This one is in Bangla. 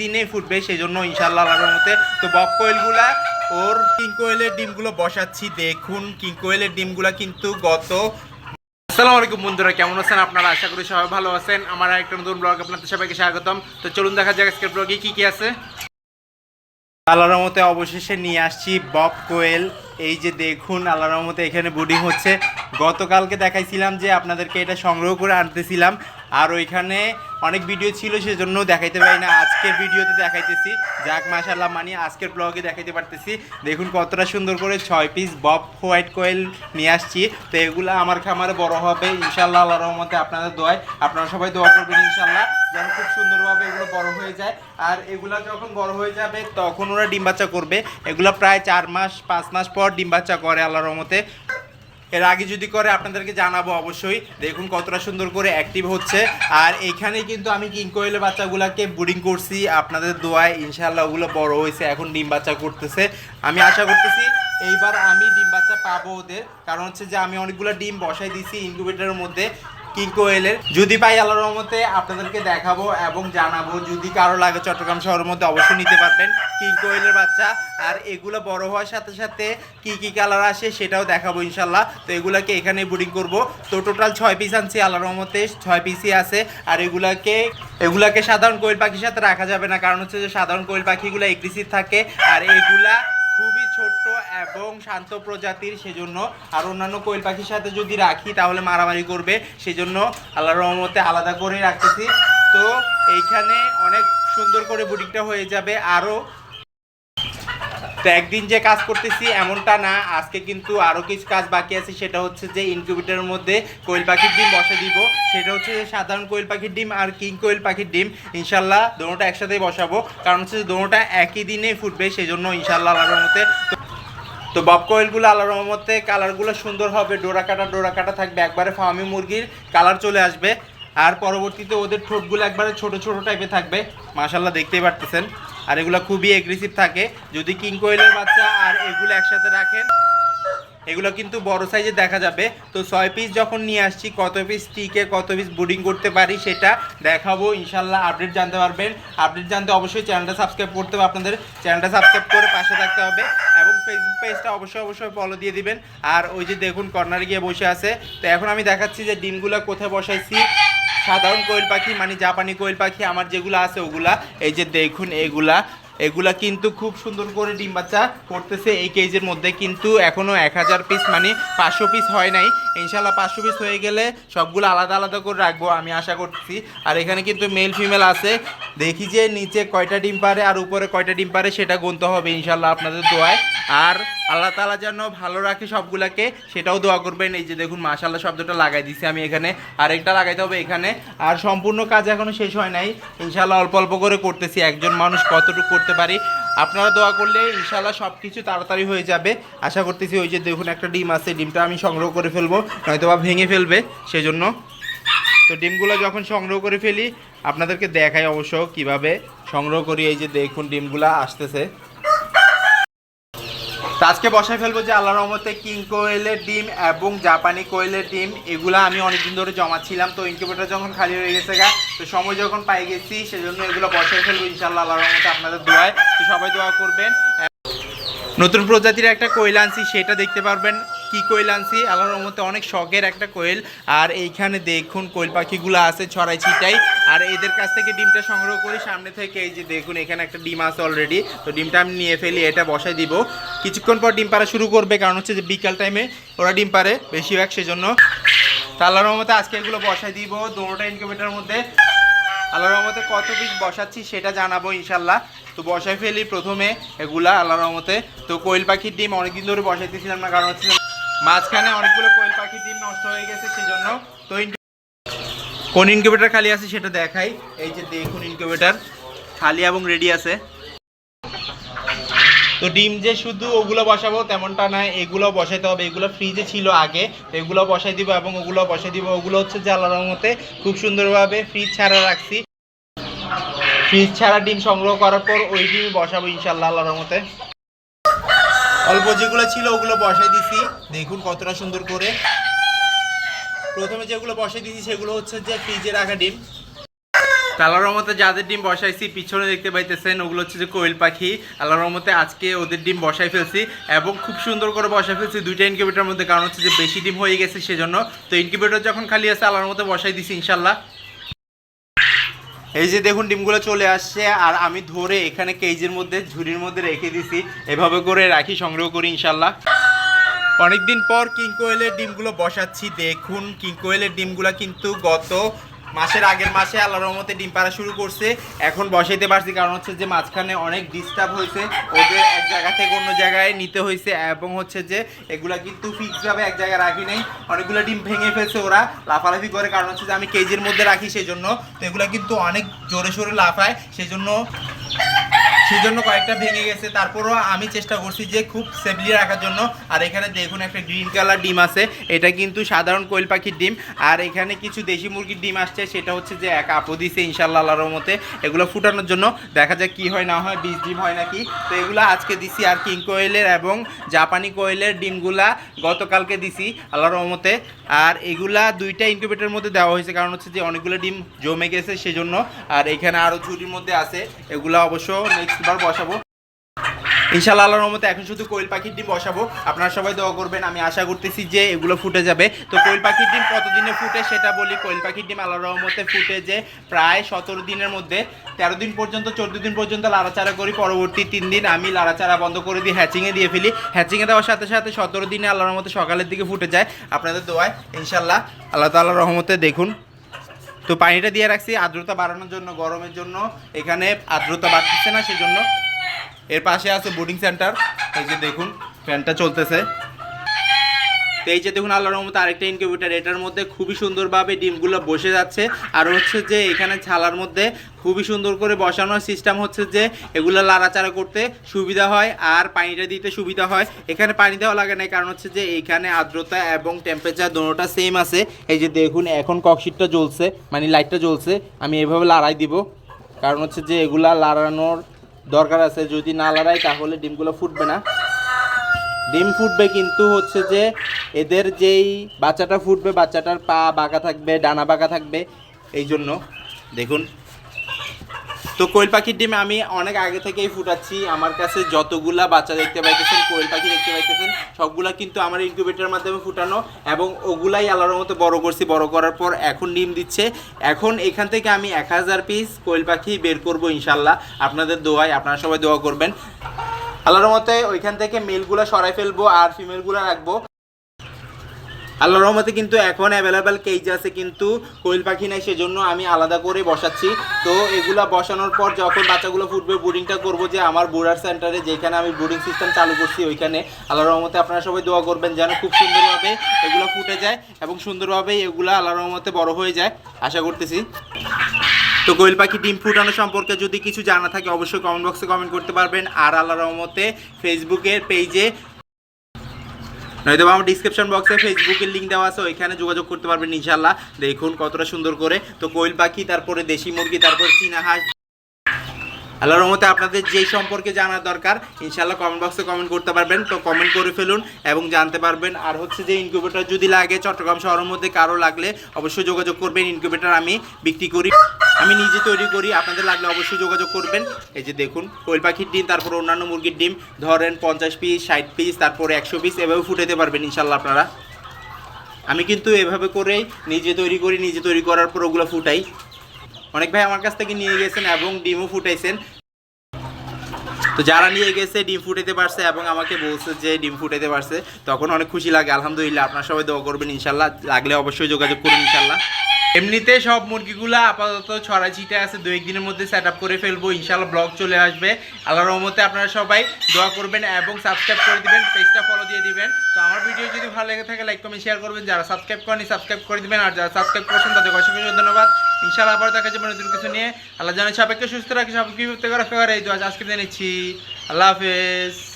দিনে ফুটবে সেই জন্য ইনশাল্লাহ আল্লাহর মতে তো বক কোয়েলগুলা, ওর কিং কোয়েলের ডিমগুলো বসাচ্ছি, দেখুন কিং কোয়েলের ডিমগুলা কিন্তু গত আসসালামু আলাইকুম বন্ধুরা, কেমন আছেন আপনারা? আশা করি সবাই ভালো আছেন। আমার একটা নতুন ব্লগ আপনাদের সবাইকে স্বাগতম। তো চলুন দেখা যাক আজকের ব্লগে কি কি আছে। আল্লাহর রহমতে অবশেষে নিয়ে আসছি বব কোয়েল। এই যে দেখুন আল্লাহর রহমতে এখানে বুডিং হচ্ছে। গতকালকে দেখাইছিলাম যে আপনাদেরকে এটা সংগ্রহ করে আনতেছিলাম। আর ওইখানে অনেক ভিডিও ছিল সেজন্য দেখাইতে পারি না। আজকের ভিডিওতে দেখাইতেছি। যাক মাশাল্লাহ মানি, আজকের ব্লগে দেখাইতে পারতেছি। দেখুন কতটা সুন্দর করে ছয় পিস বব হোয়াইট কোয়েল নিয়ে আসছি। তো এগুলো আমার খামারে বড় হবে। ইনশাল্লাহ আল্লাহর রহমতে আপনাদের দোয়ায় আপনারা সবাই দোয়া করবেন ইনশাল্লাহ যেন খুব সুন্দরভাবে এগুলো বড় হয়ে যায়। আর এগুলা যখন বড় হয়ে যাবে, তখন ওরা ডিম বাচ্চা করবে। এগুলো প্রায় চার মাস, পাঁচ মাস পর ডিম বাচ্চা করে, আল্লাহর রহমতে। এর আগে যদি করে আপনাদেরকে জানাব অবশ্যই। দেখুন কতটা সুন্দর করে অ্যাক্টিভ হচ্ছে। আর এখানে কিন্তু আমি কিং কোয়েলের বাচ্চাগুলোকে বুডিং করছি। আপনাদের দোয়ায় ইনশাল্লাহ ওগুলো বড় হয়েছে, এখন ডিম বাচ্চা করতেছে। আমি আশা করতেছি এইবার আমি ডিম বাচ্চা পাবো ওদের। কারণ হচ্ছে যে আমি অনেকগুলো ডিম বসাই দিছি ইনকিউবেটারের মধ্যে। কিং কোয়েলের? যদি পাই আল্লাহর রহমতে আপনাদেরকে দেখাবো এবং জানাব, যদি কারও লাগে চট্টগ্রাম শহরের মধ্যে অবশ্যই নিতে পারবেন কিং কোয়েলের বাচ্চা। আর এগুলো বড় হওয়ার সাথে সাথে কি কি কালার আসে সেটাও দেখাবো ইনশাল্লাহ। তো এগুলাকে এখানে বুডিং করব। তো টোটাল ছয় পিস আনছি আল্লাহর রহমতে, ছয় পিসই আছে। আর এগুলাকে এগুলাকে সাধারণ কোয়েল পাখির সাথে রাখা যাবে না, কারণ হচ্ছে যে সাধারণ কোয়েল পাখিগুলো এগ্রেসিভ থাকে। আর এগুলা ছোট্ট এবং শান্ত প্রজাতির সেজন্য আর অন্যান্য কোয়েল পাখির সাথে যদি রাখি, তাহলে মারামারি করবে। সেজন্য আল্লাহ রহমতে আলাদা করে রাখতেছি। তো এইখানে অনেক সুন্দর করে বুটিকটা হয়ে যাবে। আরও তো একদিন যে কাজ করতেছি এমনটা না, আজকে কিন্তু আরও কিছু কাজ বাকি আছে, সেটা হচ্ছে যে ইনকিউবেটরের মধ্যে কোয়েল পাখির ডিম বসে দিব, সেটা হচ্ছে যে সাধারণ কোয়েল পাখির ডিম আর কিং কোয়েল পাখির ডিম, ইনশাল্লাহ দোনোটা একসাথেই বসাবো, কারণ হচ্ছে যে দোনোটা একই দিনে ফুটবে সেই জন্য ইনশাল্লাহ আল্লাহর মতে তো বব কোয়েলগুলো আল্লাহর রহমতে কালারগুলো সুন্দর হবে, ডোরা কাটা ডোরা কাটা থাকবে, একবারে ফার্মি মুরগির কালার চলে আসবে। আর পরবর্তীতে ওদের ঠোঁটগুলো একবারে ছোট ছোট টাইপের থাকবে, মাশাল্লাহ দেখতেই পারতেছেন। আর এগুলো খুবই এগ্রেসিভ থাকে। যদি কিং কোয়েলের বাচ্চা আর এগুলো একসাথে রাখেন এগুলো কিন্তু বড় সাইজে দেখা যাবে। তো ছয় পিস যখন নিয়ে আসছি, কত পিস টিকে কত পিস বুডিং করতে পারি সেটা দেখাবো ইনশাল্লাহ আপডেট জানতে পারবেন। আপডেট জানতে অবশ্যই চ্যানেলটা সাবস্ক্রাইব করতে হবে আপনাদের। চ্যানেলটা সাবস্ক্রাইব করে পাশে থাকতে হবে এবং ফেসবুক পেজটা অবশ্যই অবশ্যই ফলো দিয়ে দিবেন। আর ওই যে দেখুন কর্নারে গিয়ে বসে আছে। তো এখন আমি দেখাচ্ছি যে ডিমগুলো কোথায় বসাইছি। সাধারণ কোয়েল পাখি মানে জাপানি কোয়েল পাখি, আমার যেগুলো আছে ওগুলা। এই যে দেখুন, এগুলা। এগুলা কিন্তু খুব সুন্দর করে ডিম বাচ্চা করতেছে এই কেজের মধ্যে কিন্তু এখনও এক হাজার পিস মানে পাঁচশো পিস হয় নাই। ইনশাল্লাহ পাঁচশো পিস হয়ে গেলে সবগুলো আলাদা আলাদা করে রাখব আমি আশা করছি আর এখানে কিন্তু মেল ফিমেল আছে। দেখি যে নিচে কয়টা ডিম পারে আর উপরে কয়টা ডিম পারে সেটা গুনতে হবে ইনশাল্লাহ আপনাদের দোয়ায়। আর আল্লাহ তালা যেন ভালো রাখে সবগুলাকে, সেটাও দোয়া করবেন। এই যে দেখুন মাশাল্লাহ শব্দটা লাগাই দিছি আমি এখানে। আরেকটা লাগাইতে হবে এখানে। আর সম্পূর্ণ কাজ এখনও শেষ হয় নাই। ইনশাল্লাহ অল্প অল্প করে করতেছি। একজন মানুষ কতটুকু করতে পারি, আপনারা দোয়া করলে ইনশাল্লাহ সব কিছু তাড়াতাড়ি হয়ে যাবে। আশা করতেছি ওই যে দেখুন, একটা ডিম আছে, ডিমটা আমি সংগ্রহ করে ফেলব, নয়তো বা ভেঙে ফেলবে, সেজন্য। তো ডিমগুলো যখন সংগ্রহ করে ফেলি, আপনাদেরকে দেখাই অবশ্য কীভাবে সংগ্রহ করি। এই যে দেখুন, ডিমগুলো আসতেছে। তো আজকে বসায় ফেলব যে আল্লাহ রহমতে কিং কোয়েলের ডিম এবং জাপানি কোয়েলের ডিম, এগুলো আমি অনেকদিন ধরে জমাচ্ছিলাম। তো ইনকিউবেটার যখন খালি হয়ে গেছে গা, তো সময় যখন পাই গেছি, সেজন্য এগুলো বসায় ফেলব ইনশাল্লাহ আল্লাহ রহমতে আপনাদের দোয়ায়। তো সবাই দোয়া করবেন। নতুন প্রজাতির একটা কোয়েল আনছি, সেটা দেখতে পারবেন। কি কোয়েল আনছি? আল্লাহর রহমতে অনেক শখের একটা কোয়েল। আর এইখানে দেখুন, কোয়েল পাখিগুলো আছে ছড়াই ছিটাই। আর এদের কাছ থেকে ডিমটা সংগ্রহ করি। সামনে থেকে এই যে দেখুন, এখানে একটা ডিম আছে অলরেডি তো ডিমটা আমি নিয়ে ফেলি, এটা বসাই দিব। কিছুক্ষণ পর ডিম পাড়া শুরু করবে, কারণ হচ্ছে যে বিকাল টাইমে ওরা ডিম পারে বেশিরভাগ, সেজন্য। তা আল্লাহর রহমতে আজকে এগুলো বসাই দিব দোনোটা ইনকিউবেটারের মধ্যে। আল্লাহর রহমতে কত পিস বসাচ্ছি সেটা জানাব ইনশাল্লাহ তো বসাই ফেলি প্রথমে এগুলা, আল্লাহর রহমতে। তো কোয়েল পাখির ডিম অনেকদিন ধরে বসাইতেছিলাম না, কারণ হচ্ছে মাঝখানে অনেকগুলো কোয়েল পাখির ডিম নষ্ট হয়ে গেছে, সেজন্য তো কোন ইনকিউবেটার খালি আছে সেটা দেখাই। এই যে দেখুন ইনকিউবেটার খালি এবং রেডি আছে। তো ডিম যে শুধু ওগুলো বসাবো তেমনটা না এগুলো বসাইতে হবে। এগুলো ফ্রিজে ছিল আগে, তো এগুলো বসাই দিব এবং ওগুলো বসাই দিব। ওগুলো হচ্ছে আল্লাহর রহমতে খুব সুন্দরভাবে ফ্রিজ ছাড়া রাখছি। ফ্রিজ ছাড়া ডিম সংগ্রহ করার পর ওই ডিম বসাবো ইনশাল্লাহ আল্লাহর রহমতে। অল্প যেগুলো ছিল ওগুলো বসাই দিছি। দেখুন কতটা সুন্দর করে। প্রথমে যেগুলো বসাই দিছি, সেগুলো হচ্ছে যে ফ্রিজে রাখা ডিম। আল্লাহর রহমতে যাদের ডিম বসাইছি, পিছনে দেখতে পাইতেছেন, ওগুলো হচ্ছে যে কোয়েল পাখি। আল্লাহর রহমতে আজকে ওদের ডিম বসাই ফেলছি এবং খুব সুন্দর করে বসাই ফেলছি দুইটা ইনকিউবেটার মধ্যে, কারণ হচ্ছে যে বেশি ডিম হয়ে গেছে সেজন্য। তো ইনকিউবেটর যখন খালি আছে আল্লাহর মতো বসাই দিছি ইনশাল্লাহ এই যে দেখুন, ডিমগুলো চলে আসছে, আর আমি ধরে এখানে কেজের মধ্যে, ঝুড়ির মধ্যে রেখে দিছি। এভাবে করে রাখি, সংগ্রহ করি ইনশাল্লাহ অনেকদিন পর কিং কোয়েলের ডিমগুলো বসাচ্ছি। দেখুন কিং কোয়েলের ডিমগুলো কিন্তু গত মাসের আগের মাসে আল্লাহর রহমতে ডিম পাড়া শুরু করছে। এখন বসাইতে পারছি, কারণ হচ্ছে যে মাঝখানে অনেক ডিস্টার্ব হয়েছে। ওদের এক জায়গা থেকে অন্য জায়গায় নিতে হয়েছে, এবং হচ্ছে যে এগুলা কিন্তু ফিক্সভাবে এক জায়গায় রাখি নেই। অনেকগুলো ডিম ভেঙে ফেলছে ওরা, লাফালাফি করে, কারণ হচ্ছে যে আমি কেজির মধ্যে রাখি সেই জন্য তো এগুলো কিন্তু অনেক জোরে সোরে লাফায় সেই জন্য সেই জন্য কয়েকটা ভেঙে গেছে। তারপরও আমি চেষ্টা করছি যে খুব সেফলি রাখার জন্য। আর এখানে দেখুন একটা গ্রিন কালার ডিম আছে। এটা কিন্তু সাধারণ কোয়েল পাখির ডিম। আর এখানে কিছু দেশি মুরগির ডিম আসছে। সেটা হচ্ছে যে এক আপু দিছে ইনশাল্লাহ আল্লাহর মতে এগুলো ফুটানোর জন্য। দেখা যাক কি হয় না হয়, বীজ ডিম হয় নাকি। তো এগুলো আজকে দিছি আর কিং কোয়েলের এবং জাপানি কোয়েলের ডিমগুলা গতকালকে দিছি আল্লাহর রহমতে। আর এগুলা দুইটা ইনকিউবেটরের মধ্যে দেওয়া হয়েছে। কারণ হচ্ছে যে অনেকগুলো ডিম জমে গেছে সেজন্য। আর এখানে আরও ঝুড়ির মধ্যে আছে। এগুলা অবশ্য নেক্সট বার বসাবো। ইনশাল্লাহ আল্লাহর রহমতে এখন শুধু কোয়েল পাখির ডিম বসাবো। আপনারা সবাই দোয়া করবেন, আমি আশা করতেছি যে এগুলো ফুটে যাবে। তো কোয়েল পাখির ডিম কতদিনে ফুটে সেটা বলি। কোয়েল পাখির ডিম আল্লাহর রহমতে ফুটে যে প্রায় সতেরো দিনের মধ্যে। তেরো দিন পর্যন্ত, চোদ্দ দিন পর্যন্ত লাড়াচাড়া করি। পরবর্তী তিন দিন আমি লাড়াচাড়া বন্ধ করে দিই হ্যাচিংয়ে দিয়ে ফেলি। হ্যাচিংয়ে দেওয়ার সাথে সাথে সতেরো দিনে আল্লাহর রহমতে সকালের দিকে ফুটে যায়। আপনাদের দোয়ায় ইনশাল্লাহ আল্লাহ তাল্লাহর রহমতে দেখুন। তো পানিটা দিয়ে রাখছি, আর্দ্রতা বাড়ানোর জন্য, গরমের জন্য। এখানে আর্দ্রতা বাড়তেছে না, সেজন্য। এর পাশে আছে বোর্ডিং সেন্টার এই যে দেখুন ফ্যানটা চলতেছে। তো এই যে দেখুন আল্লাহর রহমতে আরেকটা ইনকিউবেটার এটার মধ্যে খুবই সুন্দরভাবে ডিমগুলো বসে যাচ্ছে। আর হচ্ছে যে এখানে ছালার মধ্যে খুবই সুন্দর করে বসানোর সিস্টেম হচ্ছে যে এগুলো লাড়াচাড়া করতে সুবিধা হয় আর পানিটা দিতে সুবিধা হয়। এখানে পানি দেওয়া লাগে না কারণ হচ্ছে যে এখানে আর্দ্রতা এবং টেম্পারেচার দুটোটা সেম আছে। এই যে দেখুন, এখন ককশিটটা জ্বলছে মানে লাইটটা জ্বলছে, আমি এভাবে লাড়াই দিব। কারণ হচ্ছে যে এগুলা লাড়ানোর দরকার আছে। যদি না লড়াই, তাহলে ডিমগুলো ফুটবে না। ডিম ফুটবে কিন্তু হচ্ছে যে এদের যেই বাচ্চাটা ফুটবে, বাচ্চাটার পা বাঁকা থাকবে, ডানা বাঁকা থাকবে, এই জন্য। দেখুন। তো কোয়েল পাখির ডিম আমি অনেক আগে থেকেই ফুটাচ্ছি। আমার কাছে যতগুলা বাচ্চা দেখতে পাইতেছেন, কোয়েল পাখি দেখতে পাইতেছেন, সবগুলা কিন্তু আমার ইনকিউবেটরের মাধ্যমে ফুটানো এবং ওগুলাই আল্লাহর মতো বড় করছি, বড় করার পর এখন ডিম দিচ্ছে। এখন এখান থেকে আমি এক হাজার পিস কোয়েল পাখি বের করব ইনশাল্লাহ। আপনাদের দোয়ায়, আপনারা সবাই দোয়া করবেন। আল্লাহর মতে ওইখান থেকে মেলগুলো সরাই ফেলব আর ফিমেলগুলো রাখব। আল্লাহর রহমতে কিন্তু এখন অ্যাভেলেবেল কেজ আছে কিন্তু কোয়েল পাখি নাই, সেজন্য আমি আলাদা করে বসাচ্ছি। তো এগুলা বসানোর পর যখন বাচ্চাগুলো ফুটবে বোর্ডিংটা করব যে আমার বোর্ডার সেন্টারে যেখানে আমি বোর্ডিং সিস্টেম চালু করছি ওইখানে। আল্লাহর রহমতে আপনারা সবাই দোয়া করবেন যেন খুব সুন্দরভাবে এগুলো ফুটে যায় এবং সুন্দরভাবে এগুলো আল্লাহর রহমতে বড় হয়ে যায়। আশা করতেছি। তো কোয়েল পাখি ডিম ফুটানো সম্পর্কে যদি কিছু জানা থাকে, অবশ্যই কমেন্ট বক্সে কমেন্ট করতে পারবেন। আর আল্লাহ রহমতে ফেসবুকের পেজে নয়তো আমার ডিসক্রিপশন বক্সে ফেসবুকের লিঙ্ক দেওয়া আছে, ওইখানে যোগাযোগ করতে পারবেন ইনশাল্লাহ দেখুন কতটা সুন্দর করে। তো কোয়েল পাখি, তারপরে দেশি মুরগি, তারপর চীনা হাঁস আল্লাহর রহমতে আপনাদের যেই সম্পর্কে জানার দরকার ইনশাল্লাহ কমেন্ট বক্সে কমেন্ট করতে পারবেন। তো কমেন্ট করে ফেলুন এবং জানতে পারবেন। আর হচ্ছে যে ইনকিউবেটর যদি লাগে, চট্টগ্রাম শহরের মধ্যে কারও লাগলে অবশ্যই যোগাযোগ করবেন। ইনকিউবেটর আমি বিক্রি করি, আমি নিজে তৈরি করি। আপনাদের লাগলে অবশ্যই যোগাযোগ করবেন। এই যে দেখুন, কোয়েল পাখির ডিম, তারপর অন্যান্য মুরগির ডিম, ধরেন পঞ্চাশ পিস ষাট পিস তারপরে একশো পিস এভাবে ফুটাতে পারবেন ইনশাল্লাহ আপনারা। আমি কিন্তু এভাবে করেই নিজে তৈরি করি, নিজে তৈরি করার পর ওগুলো ফুটাই। অনেক ভাই আমার কাছ থেকে নিয়ে গেছেন এবং ডিমও ফুটাইছেন। তো যারা নিয়ে গেছে, ডিম ফুটাতে পারছে এবং আমাকে বলছে যে ডিম ফুটাতে পারছে, তখন অনেক খুশি লাগে। আলহামদুলিল্লাহ, আপনার সবাই দোয়া করবেন ইনশাল্লাহ। লাগলে অবশ্যই যোগাযোগ করুন ইনশাল্লাহ। এমনিতে সব মুরগিগুলো আপাতত ছড়া ছিটে আছে, দু একদিনের মধ্যে সেট আপ করে ফেলব ইনশাল্লাহ ব্লগ চলে আসবে। আল্লাহ রহমতে আপনারা সবাই দোয়া করবেন এবং সাবস্ক্রাইব করে দিবেন পেজটা ফলো দিয়ে দিবেন। তো আমার ভিডিও যদি ভালো লেগে থাকে লাইক কমেন্ট শেয়ার করবেন। যারা সাবস্ক্রাইব করেনি সাবস্ক্রাইব করে দিবেন। আর যারা সাবস্ক্রাইব করছেন তাদের অসংখ্য ধন্যবাদ। ইনশাল্লাহ আবার দেখা যাবে নতুন কিছু নিয়ে। আল্লাহ জানে সবাইকে সুস্থ রাখি সবাইকে বিপত্তি করে এই দোয়া আজকে নিচ্ছি। আল্লাহ হাফেজ।